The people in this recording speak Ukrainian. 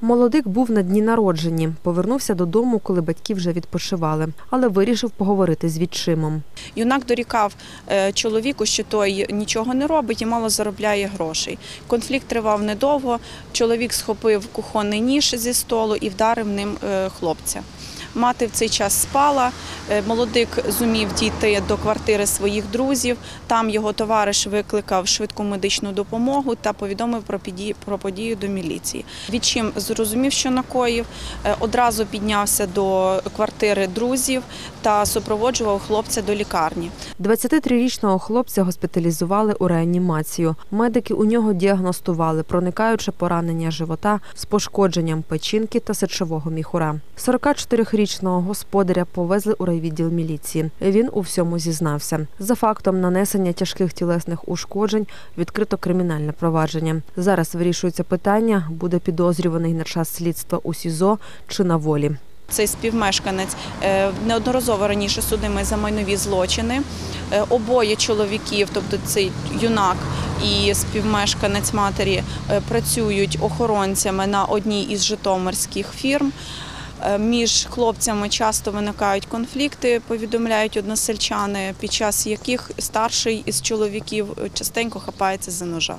Молодик був на дні народженні. Повернувся додому, коли батьки вже відпочивали, але вирішив поговорити з відчимом. Юнак дорікав е, чоловіку, що той нічого не робить і мало заробляє грошей. Конфлікт тривав недовго. Чоловік схопив кухонний ніж зі столу і вдарив ним е, хлопця. Мати в цей час спала. Е, Молодик зумів дійти до квартири своїх друзів. Там його товариш викликав швидку медичну допомогу та повідомив про подію до міліції. Відчим зрозумів, що накоїв, е, одразу піднявся до квартири друзів та супроводжував хлопця до лікарні. 23-річного хлопця госпіталізували у реанімацію. Медики у нього діагностували проникаюче поранення живота з пошкодженням печінки та сечового міхура. 44-річного господаря повезли у райвідділ міліції. Він у всьому зізнався. За фактом нанесення тяжких тілесних ушкоджень відкрито кримінальне провадження. Зараз вирішується питання, буде підозрюваний на час слідства у СІЗО чи на волі. Цей співмешканець е, неодноразово раніше судимий за майнові злочини. Е, Обоє чоловіків, тобто цей юнак і співмешканець матері, е, працюють охоронцями на одній із житомирських фірм. Е, Між хлопцями часто виникають конфлікти, повідомляють односельчани, під час яких старший із чоловіків частенько хапається за ножа.